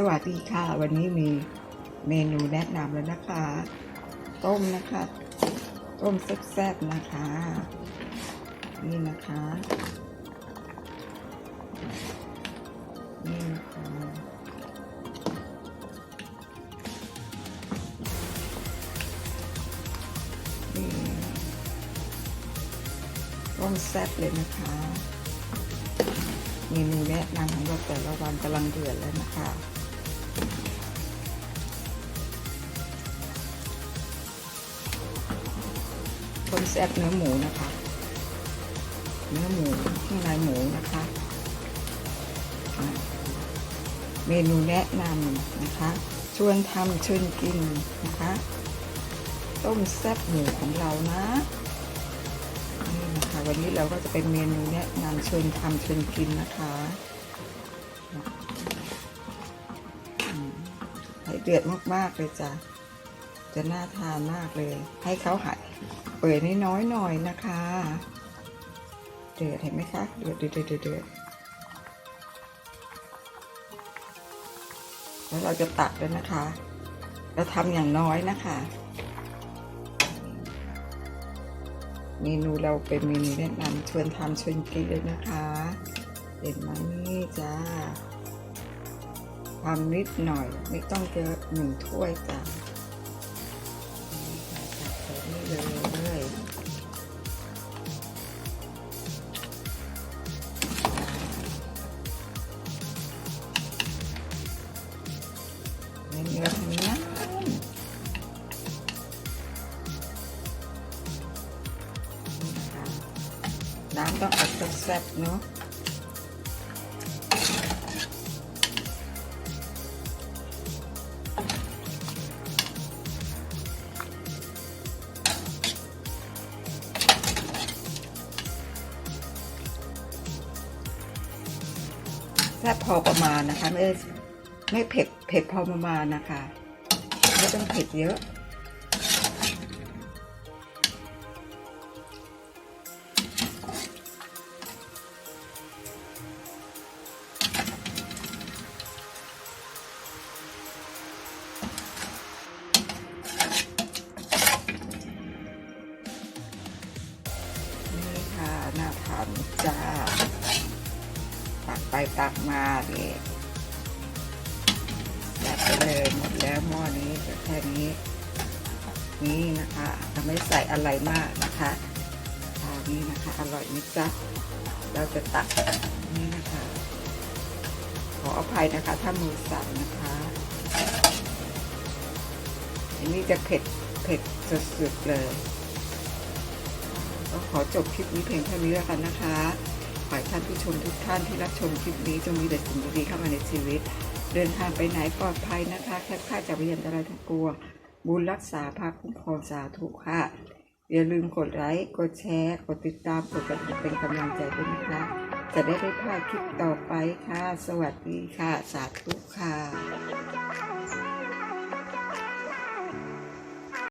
สวัสดีค่ะ วันนี้มีเมนูแนะนำแล้วนะคะ ต้มนะคะ ต้มแซ่บๆนะคะ นี่นะคะ นี่นะคะนี่ต้มแซ่บเลยนะคะเมนูแนะนำของเราแต่ละวันกำลังเดือดแล้วนะคะ ต้มแซ่บเนื้อหมูนะคะ เนื้อหมูข้างในหมูนะคะ เมนูแนะนำนะคะชวนทำชวนกินนะคะ ต้มแซ่บหมูของเรานะนี่นะคะวันนี้เราก็จะเป็นเมนูแนะนำชวนทำชวนกินนะคะให้เดือดมากๆเลยจ้ะ จะน่าทานมากเลย ให้เขาหายเปิดน้อยๆหน่อยนะคะ เดือดเห็นไหมคะ เดือดเดือดเดือดเดือดแล้วเราจะตักแล้วนะคะ เราทำอย่างน้อยนะคะ เมนูเราเป็นเมนูแนะนำชวนทำชวนกินเลยนะคะเห็นไหมนี่จ้าทำนิดหน่อยไม่ต้องเยอะหนึ่งถ้วยจ้า นื้อเนื้อทั้งนั้น้ำต้องอัดแซ่บๆเนาะแซ่บพอประมาณนะคะไม่ ไม่เผ็ดเผ็ดพอประมาณนะคะ ไม่ต้องเผ็ดเยอะนี่ค่ะน่าทานจ้าตักไปตักมานี่จัดไป เลยหมดแล้วหม้อนี้แค่นี้ นี่นะคะจะไม่ใส่อะไรมากนะคะทานนี้นะคะอร่อยไหมจ๊ะเราจะตักนี่นะคะ ขออภัยนะคะ ถ้ามือสั่นนะคะอันนี้จะเผ็ดเผ็ดสุดๆเลยก็ขอจบคลิปนี้เพียงเท่านี้แล้วกันนะคะ ขอให้ท่านผู้ชมทุกท่านที่รับชมคลิปนี้จงมีแต่สิ่งดีๆเข้ามาในชีวิต เดินทางไปไหนปลอดภัยนะคะแค่ค่าจากพยันตรายทั้งปวบุญรักษาภาคคุ้มครองสาธุค่ะ อย่าลืมกดไลค์กดแชร์ กดติดตามกดกระดิ่งเป็นกำลังใจด้วยนะคะ จะได้ไม่พลาดคลิปต่อไปค่ะ สวัสดีค่ะ สาธุค่ะ